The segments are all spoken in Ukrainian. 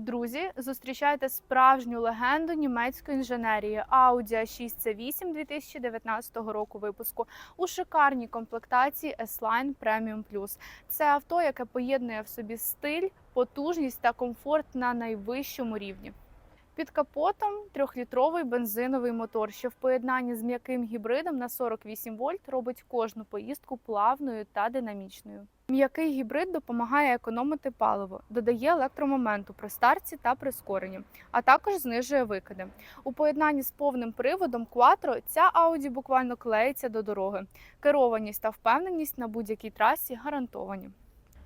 Друзі, зустрічайте справжню легенду німецької інженерії Audi A6 C8 2019 року випуску у шикарній комплектації S-Line Premium Plus. Це авто, яке поєднує в собі стиль, потужність та комфорт на найвищому рівні. Під капотом трьохлітровий бензиновий мотор, що в поєднанні з м'яким гібридом на 48 вольт робить кожну поїздку плавною та динамічною. М'який гібрид допомагає економити паливо, додає електромоменту при старті та прискоренні, а також знижує викиди. У поєднанні з повним приводом Quattro ця Audi буквально клеїться до дороги. Керованість та впевненість на будь-якій трасі гарантовані.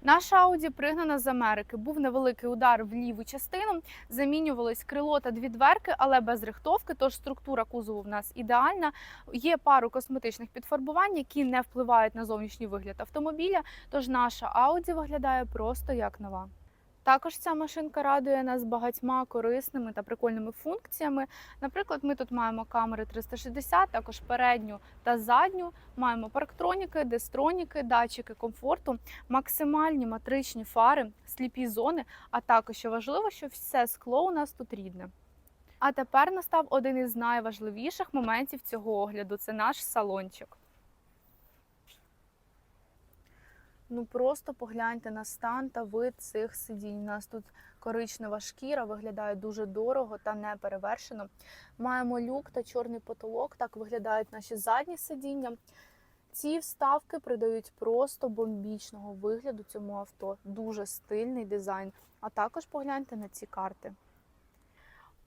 Наша ауді пригнана з Америки. Був невеликий удар в ліву частину. Замінювались крило та дві дверки, але без рихтовки. Тож структура кузову в нас ідеальна. Є пару косметичних підфарбувань, які не впливають на зовнішній вигляд автомобіля. Тож наша ауді виглядає просто як нова. Також ця машинка радує нас багатьма корисними та прикольними функціями. Наприклад, ми тут маємо камери 360, також передню та задню. Маємо парктроніки, дестроніки, датчики комфорту, максимальні матричні фари, сліпі зони, а також що важливо, що все скло у нас тут рідне. А тепер настав один із найважливіших моментів цього огляду це наш салончик. Ну просто погляньте на стан та вид цих сидінь. У нас тут коричнева шкіра виглядає дуже дорого та неперевершено. Маємо люк та чорний потолок. Так виглядають наші задні сидіння. Ці вставки придають просто бомбічного вигляду цьому авто. Дуже стильний дизайн. А також погляньте на ці карти.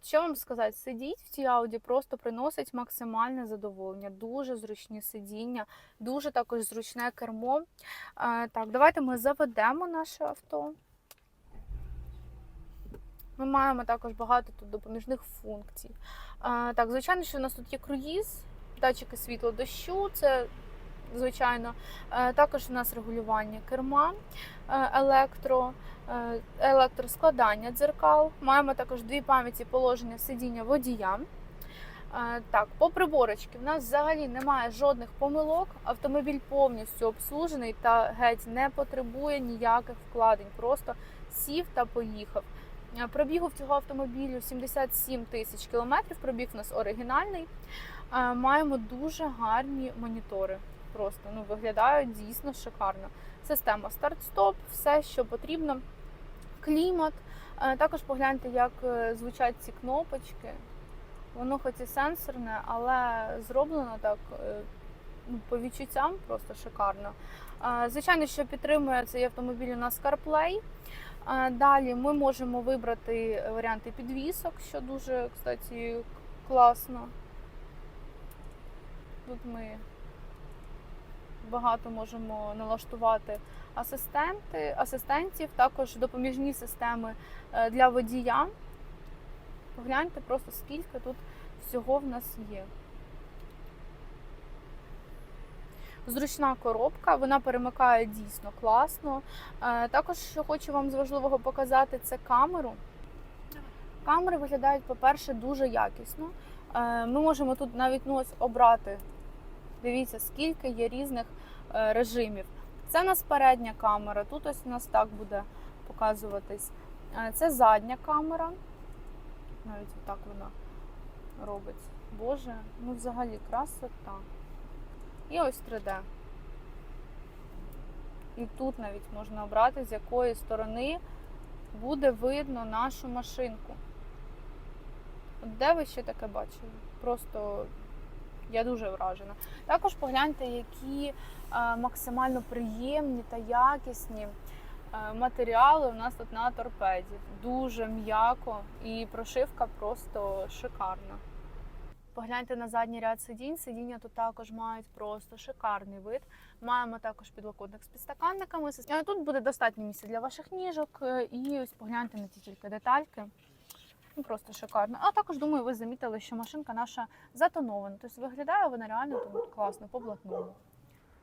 Що вам сказати, сидіть в цій ауді просто приносить максимальне задоволення. Дуже зручні сидіння, дуже також зручне кермо. Так, давайте ми заведемо наше авто. Ми маємо також багато тут допоміжних функцій. Так, звичайно, що у нас тут є круїз, датчики світло дощу, це звичайно. Е, Також у нас регулювання керма, е, електро, е, електроскладання дзеркал. Маємо також дві пам'яті положення сидіння водія. Так, по приборочці в нас взагалі немає жодних помилок. Автомобіль повністю обслужений та геть не потребує ніяких вкладень. Просто сів та поїхав. Пробігу в цього автомобілю 77 тисяч кілометрів. Пробіг у нас оригінальний. Маємо дуже гарні монітори. Просто ну виглядають дійсно шикарно. Система старт-стоп, все, що потрібно. Клімат. Е, Також погляньте, як е, звучать ці кнопочки. Воно хоч і сенсорне, але зроблено так е, ну, по відчуттям просто шикарно. Звичайно, що підтримує цей автомобіль у нас CarPlay. Далі ми можемо вибрати варіанти підвісок, що дуже, кстати, класно. Тут ми багато можемо налаштувати асистенти, асистентів, також допоміжні системи е, для водія. Погляньте просто скільки тут всього в нас є. Зручна коробка, вона перемикає дійсно класно. Е, Також, що хочу вам з важливого показати, це камеру. Камери виглядають, по-перше, дуже якісно. Е, Ми можемо тут навіть ну, ось обрати. Дивіться, скільки є різних е, режимів. Це у нас передня камера, тут ось у нас так буде показуватись. Е, Це задня камера. Навіть отак вона робить. Боже, ну взагалі красота. І ось 3D. І тут навіть можна обрати, з якої сторони буде видно нашу машинку. От Де ви ще таке бачили? Просто я дуже вражена. Також погляньте, які е, максимально приємні та якісні е, матеріали у нас тут на торпеді. Дуже м'яко і прошивка просто шикарна. Погляньте на задній ряд сидінь. Сидіння тут також мають просто шикарний вид. Маємо також підлокотник з підстаканниками. Е, Тут буде достатньо місця для ваших ніжок. І ось погляньте на ті тільки детальки. Ну, просто шикарно. А також думаю, ви замітили, що машинка наша затонована. Тобто виглядає вона реально тут класно, по блатному.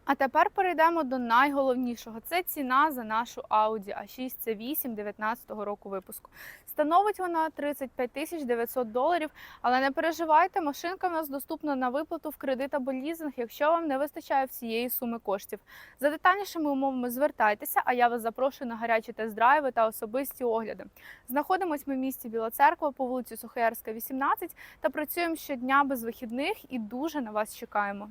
А тепер перейдемо до найголовнішого. Це ціна за нашу Audi A6 C8 19 року випуску. Становить вона 35 тисяч 900 доларів, але не переживайте, машинка в нас доступна на виплату в кредит або лізинг, якщо вам не вистачає всієї суми коштів. За детальнішими умовами звертайтеся, а я вас запрошую на гарячі тест-драйви та особисті огляди. Знаходимось ми в місті Біла Церква по вулиці Сухоярська, 18 та працюємо щодня без вихідних і дуже на вас чекаємо.